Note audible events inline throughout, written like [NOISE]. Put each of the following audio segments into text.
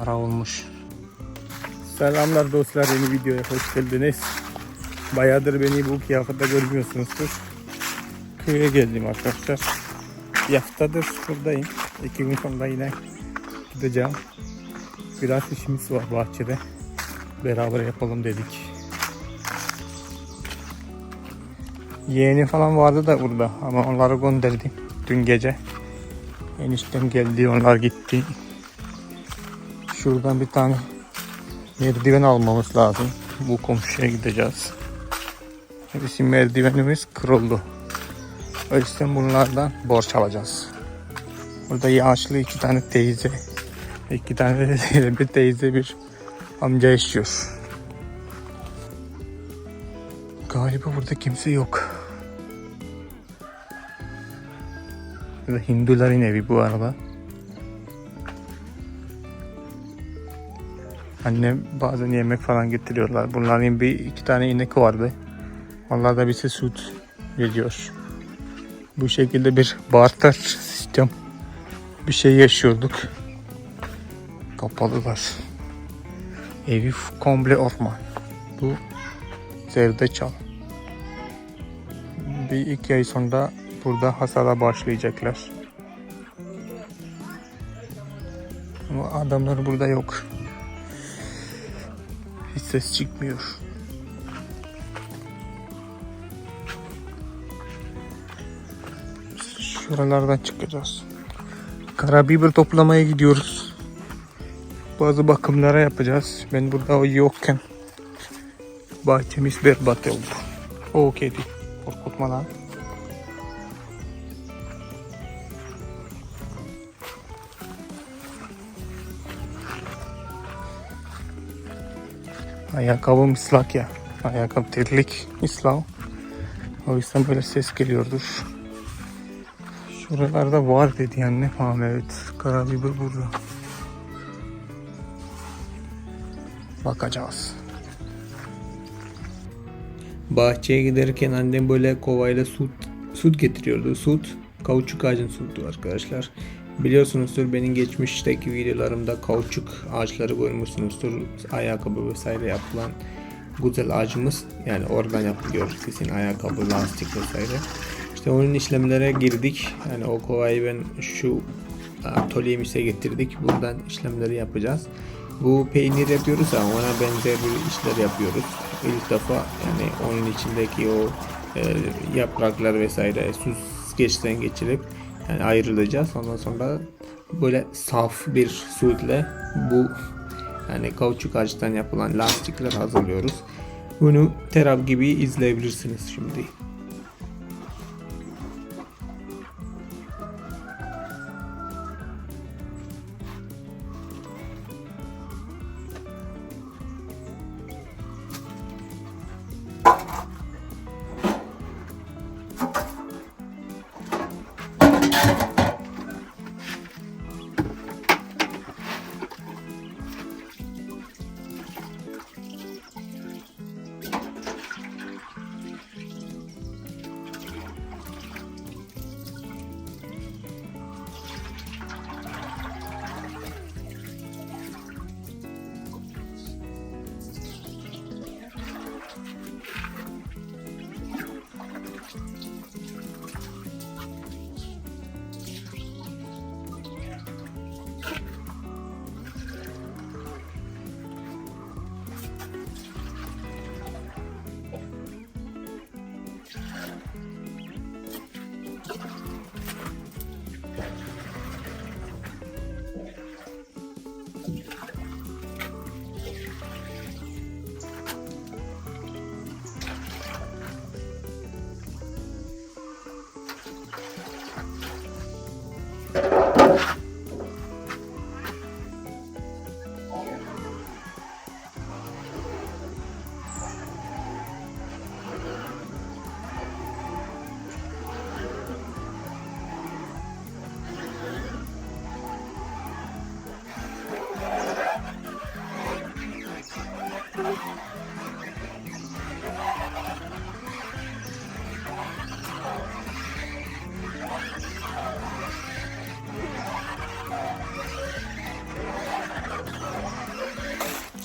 Ara olmuş. Selamlar dostlar yeni videoya hoş geldiniz. Bayağıdır beni bu kıyafette görmüyorsunuzdur. Köye geldim arkadaşlar. Bir haftadır buradayım. İki gün sonra yine gideceğim. Biraz işimiz var bahçede. Beraber yapalım dedik. Yeğeni falan vardı da burada ama onları gönderdim dün gece. Eniştem geldi onlar gitti. Şuradan bir tane merdiven almamız lazım. Bu komşuya gideceğiz. Bizim merdivenimiz kırıldı. O yüzden bunlardan borç alacağız. Burada yaşlı iki tane teyze, iki tane de [LAUGHS] bir teyze bir amca yaşıyor. Galiba burada kimse yok. Hinduların evi bu arada. Annem bazen yemek falan getiriyorlar. Bunların bir iki tane inek vardı. Onlar da bize süt veriyor. Bu şekilde bir barter sistem bir şey yaşıyorduk. Kapalılar. Evi komple orman. Bu zerdeçal. Bir iki ay sonra burada hasada başlayacaklar. Ama adamlar burada yok. Ses çıkmıyor. Şuralardan çıkacağız. Karabiber toplamaya gidiyoruz. Bazı bakımlara yapacağız. Ben burada yokken bahçemiz berbat oldu. O kedi. Korkutma lan. Ayakkabım ıslak ya. Ayakkabı terlik ıslak. O yüzden böyle ses geliyordur. Şuralarda var dedi anne. Ha evet. Karabiber burada. Bakacağız. Bahçeye giderken annem böyle kovayla süt, süt getiriyordu. Süt, kauçuk ağacın sütü arkadaşlar. Biliyorsunuzdur benim geçmişteki videolarımda kauçuk ağaçları görmüşsünüzdür. Ayakkabı vesaire yapılan güzel ağacımız. Yani oradan yapılıyor sizin ayakkabı, lastik vesaire. İşte onun işlemlere girdik. Yani o kovayı ben şu atölyemize getirdik. Buradan işlemleri yapacağız. Bu peynir yapıyoruz ama ona benzer bir işler yapıyoruz. İlk defa yani onun içindeki o e, yapraklar vesaire süzgeçten geçirip yani ayrılacağız. Ondan sonra böyle saf bir sütle bu yani kauçuk ağaçtan yapılan lastikler hazırlıyoruz. Bunu terap gibi izleyebilirsiniz şimdi.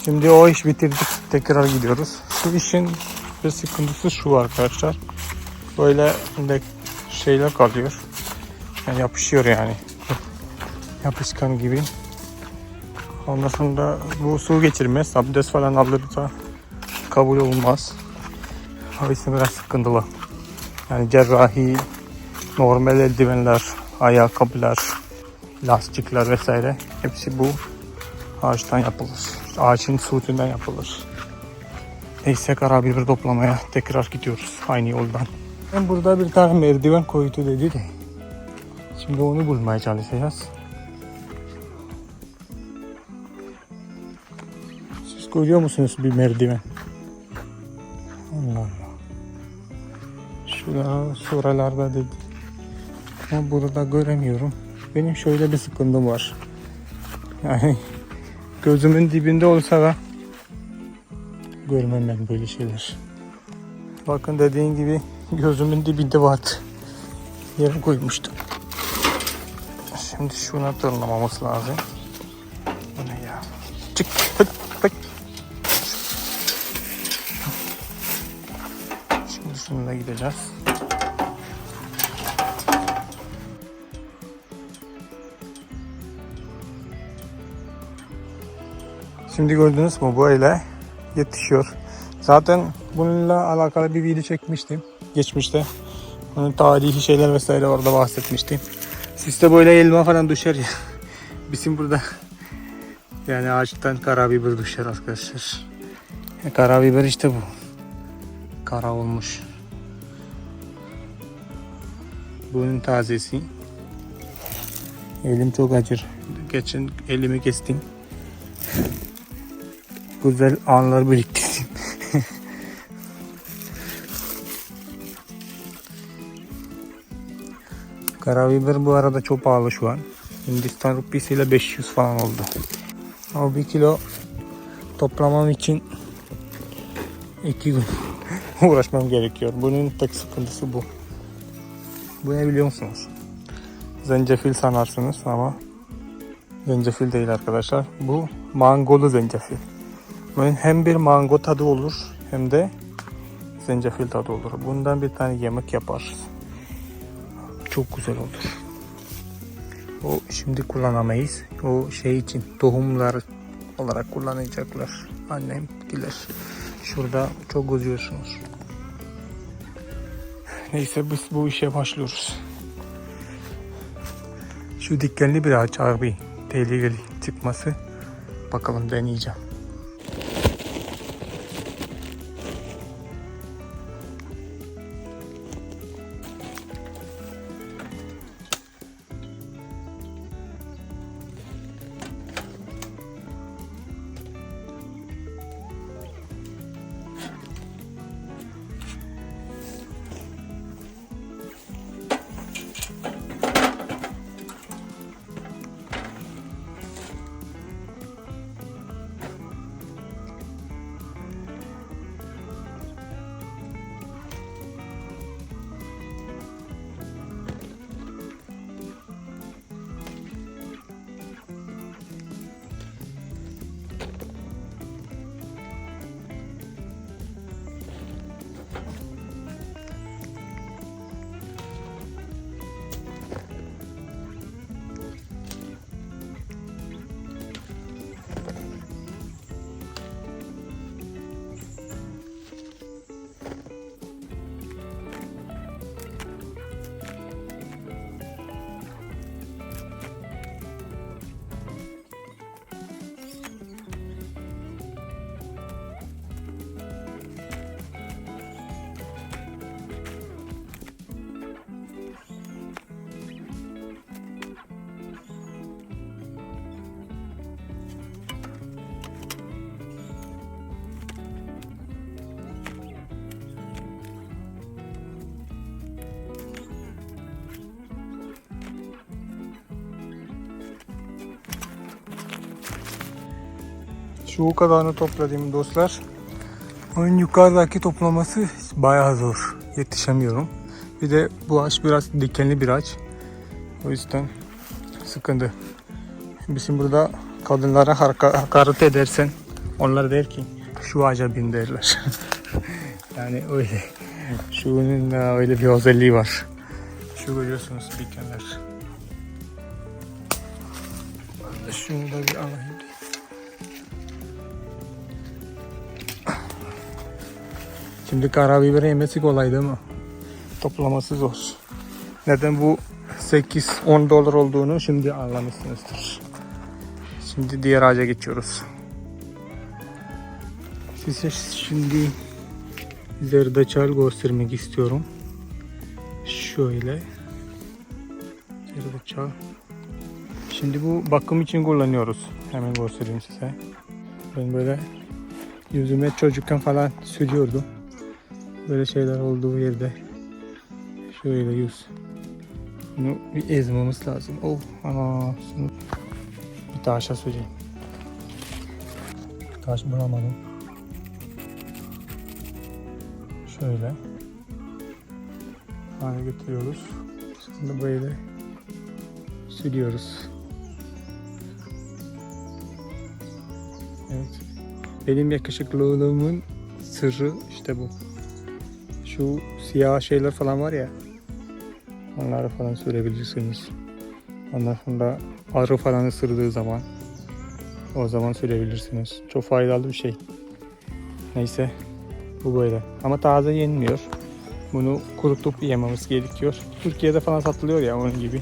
Şimdi o iş bitirdik. Tekrar gidiyoruz. Şu işin bir sıkıntısı şu arkadaşlar. Böyle de şeyler kalıyor. Yani yapışıyor yani. Yapışkan gibi. Ondan sonra bu su geçirmez. Abdest falan alırsa kabul olmaz. O yüzden biraz sıkıntılı. Yani cerrahi, normal eldivenler, ayakkabılar, lastikler vesaire hepsi bu ağaçtan yapılır. Ağaçın sütünden yapılır. Neyse karabiber toplamaya tekrar gidiyoruz aynı yoldan. Ben burada bir tane merdiven koydu dedi de. Şimdi onu bulmaya çalışacağız. Siz görüyor musunuz bir merdiven? Allah Allah. Şurada şuralarda dedi. Ama burada göremiyorum. Benim şöyle bir sıkıntım var. Yani gözümün dibinde olsa da görmem ben böyle şeyler. Bakın dediğin gibi gözümün dibinde vardı. Yere koymuştum. Şimdi şuna tırlamamız lazım. Bu ne ya? Çık. Hıt, hıt. Şimdi şununla gideceğiz. Şimdi gördünüz mü böyle yetişiyor. Zaten bununla alakalı bir video çekmiştim geçmişte. Onun tarihi şeyler vesaire orada bahsetmiştim. Sizde böyle elma falan düşer ya. [LAUGHS] Bizim burada yani ağaçtan karabiber düşer arkadaşlar. E, Karabiber işte bu. Kara olmuş. Bunun tazesi. Elim çok acır. Geçen elimi kestim. Güzel anlar biriktirdim. [LAUGHS] Karabiber bu arada çok pahalı şu an. Hindistan rupisiyle 500 falan oldu. Ama bir kilo toplamam için iki gün [LAUGHS] uğraşmam gerekiyor. Bunun tek sıkıntısı bu. Bu ne biliyor musunuz? Zencefil sanarsınız ama zencefil değil arkadaşlar. Bu mangolu zencefil. Hem bir mango tadı olur hem de zencefil tadı olur. Bundan bir tane yemek yaparız. Çok güzel olur. O şimdi kullanamayız. O şey için tohumlar olarak kullanacaklar. Annem gider. Şurada çok gözüyorsunuz. Neyse biz bu işe başlıyoruz. Şu dikenli bir ağaç abi. Tehlikeli çıkması. Bakalım deneyeceğim. Şu kadarını topladım dostlar. Onun yukarıdaki toplaması bayağı zor. Yetişemiyorum. Bir de bu ağaç biraz dikenli bir ağaç. O yüzden sıkıntı. Bizim burada kadınlara hakaret edersen Onlar der ki şu ağaca bin derler. [LAUGHS] yani öyle. Şunun öyle bir özelliği var. Şu görüyorsunuz dikenler. Şunu da bir alayım. Şimdi karabiber yemesi kolay değil mi? Toplaması zor. Neden bu 8-10 dolar olduğunu şimdi anlamışsınızdır. Şimdi diğer ağaca geçiyoruz. Size şimdi zerdeçal göstermek istiyorum. Şöyle. Zerdeçal. Şimdi bu bakım için kullanıyoruz. Hemen göstereyim size. Ben böyle yüzüme çocukken falan sürüyordum. Böyle şeyler olduğu yerde. Şöyle yüz. Bunu bir ezmemiz lazım. Oh ana. Şunu bir taşa süreyim. Taş bulamadım. Şöyle. Hale getiriyoruz. Şimdi böyle sürüyoruz. Evet. Benim yakışıklılığımın sırrı işte bu. Şu siyah şeyler falan var ya. Onları falan sürebilirsiniz. Ondan sonra arı falan ısırdığı zaman o zaman sürebilirsiniz. Çok faydalı bir şey. Neyse bu böyle. Ama taze yenmiyor. Bunu kurutup yememiz gerekiyor. Türkiye'de falan satılıyor ya onun gibi.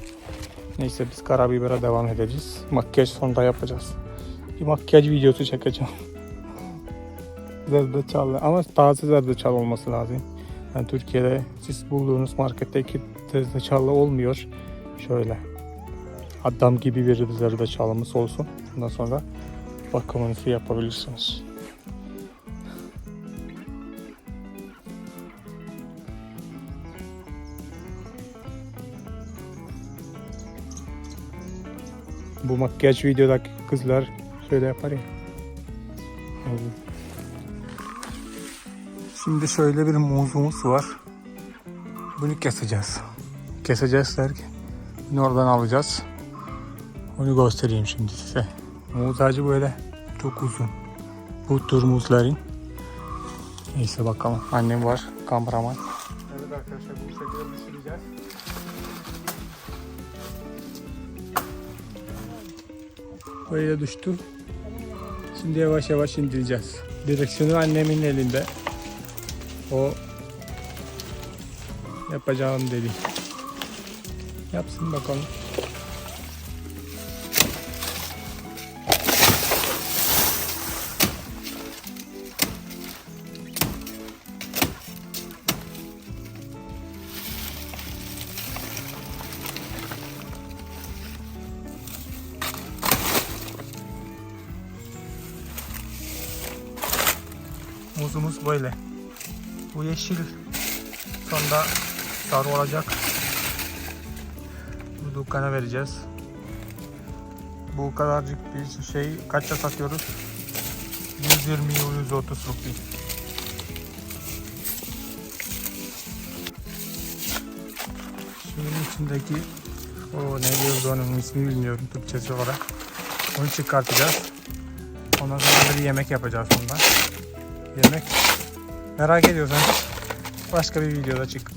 Neyse biz karabibere devam edeceğiz. Makyaj sonunda yapacağız. Bir makyaj videosu çekeceğim. [LAUGHS] zerdeçal ama taze zerdeçal olması lazım. Yani Türkiye'de siz bulduğunuz marketteki zerdeçallı olmuyor. Şöyle adam gibi bir zerdeçalımız olsun. Ondan sonra bakımınızı yapabilirsiniz. Bu makyaj videodaki kızlar şöyle yapar ya. Evet. Şimdi şöyle bir muzumuz var. Bunu keseceğiz. Keseceğiz derken bunu oradan alacağız. Onu göstereyim şimdi size. Muz ağacı böyle çok uzun. Bu tür muzların. Neyse bakalım. Annem var kameraman. Evet arkadaşlar bu şekilde pişireceğiz. Böyle düştü. Şimdi yavaş yavaş indireceğiz. Direksiyonu annemin elinde. O yapacağım dedi. Yapsın bakalım. Muzumuz böyle. Yeşil sonra sarı olacak. Bu dükkana vereceğiz. Bu kadarcık bir şey kaça satıyoruz? 120 130 rupi. Şunun içindeki o ne diyoruz onun ismini bilmiyorum Türkçesi olarak. Onu çıkartacağız. Ondan sonra bir yemek yapacağız ondan. Yemek merak ediyorsanız başka bir videoda çık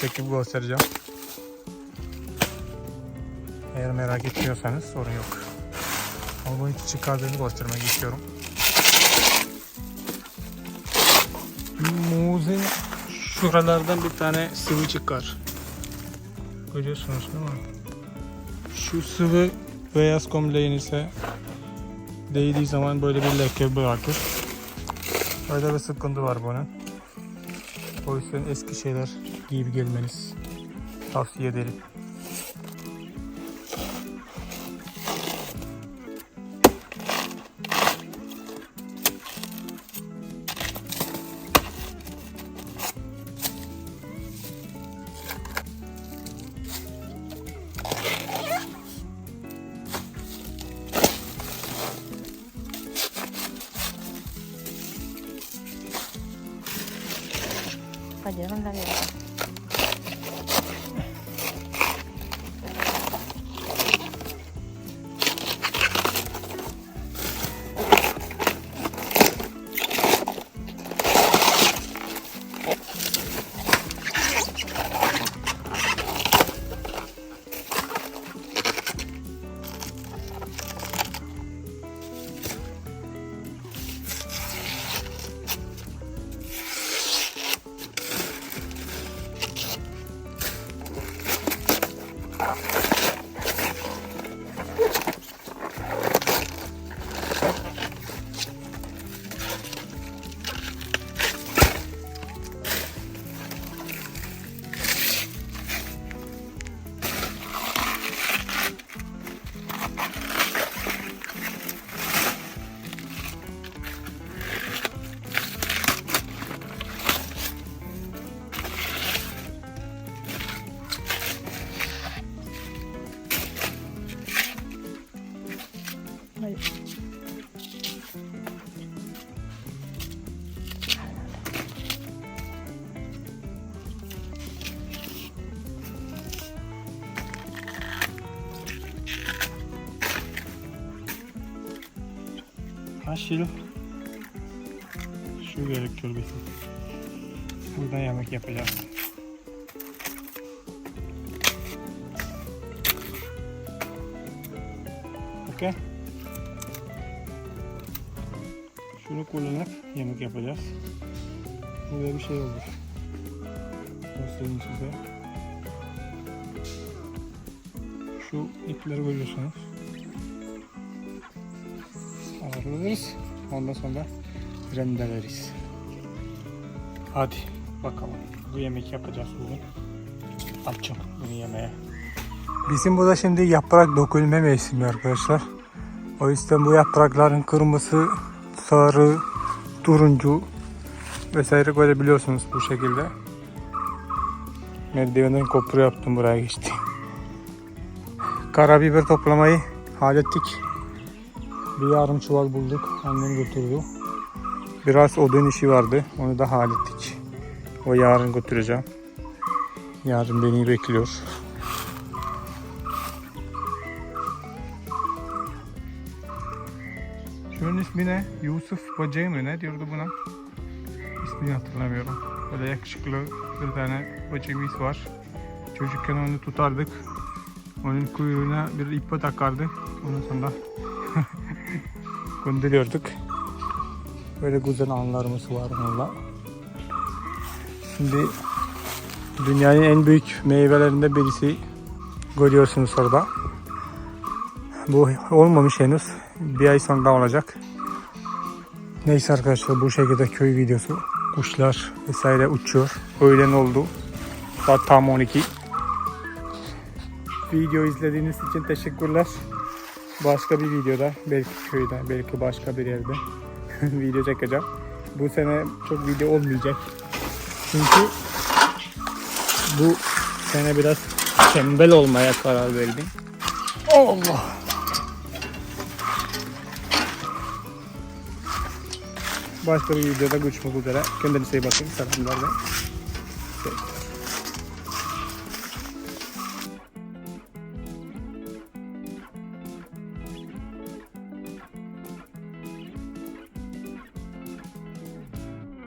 çekip göstereceğim. Eğer merak etmiyorsanız sorun yok. Ama bunu çıkardığını göstermek istiyorum. Muzun şuralardan bir tane sıvı çıkar. Görüyorsunuz değil mi? Şu sıvı beyaz komleyin ise değdiği zaman böyle bir leke bırakır. Öyle bir sıkıntı var bunun. O yüzden eski şeyler giyip gelmeniz tavsiye ederim. Hadi hemen ver ya. Kaç yıl? Şu gerekiyor bizim. Burada yemek yapacağız. Okey. Şunu kullanıp yemek yapacağız. Burada bir şey olur. Göstereyim size. Şu ipleri görüyorsunuz. Alırız. Ondan sonra rendeleriz. Hadi bakalım. Bu yemek yapacağız bugün. Açım bunu yemeğe. Bizim burada şimdi yaprak dökülme mevsimi arkadaşlar. O yüzden bu yaprakların kırmızı, sarı, turuncu vesaire görebiliyorsunuz bu şekilde. Merdivenden kopru yaptım buraya geçti. Karabiber toplamayı hallettik. Bir yarım çuval bulduk. Annem götürdü. Biraz odun işi vardı. Onu da hallettik. O yarın götüreceğim. Yarın beni bekliyor. Şunun ismi ne? Yusuf Böceği mi? Ne diyordu buna? İsmini hatırlamıyorum. Böyle yakışıklı bir tane böceğimiz var. Çocukken onu tutardık. Onun kuyruğuna bir ipe takardı. Ondan sonra [LAUGHS] gönderiyorduk. Böyle güzel anılarımız var onunla. Şimdi dünyanın en büyük meyvelerinden birisi görüyorsunuz orada. Bu olmamış henüz. Bir ay sonra olacak. Neyse arkadaşlar bu şekilde köy videosu. Kuşlar vesaire uçuyor. Öğlen oldu. Saat tam 12. Video izlediğiniz için teşekkürler. Başka bir videoda belki köyde belki başka bir yerde [LAUGHS] video çekeceğim. Bu sene çok video olmayacak. Çünkü bu sene biraz tembel olmaya karar verdim. Allah! Başka bir videoda görüşmek üzere. Kendinize iyi bakın. Selamlar.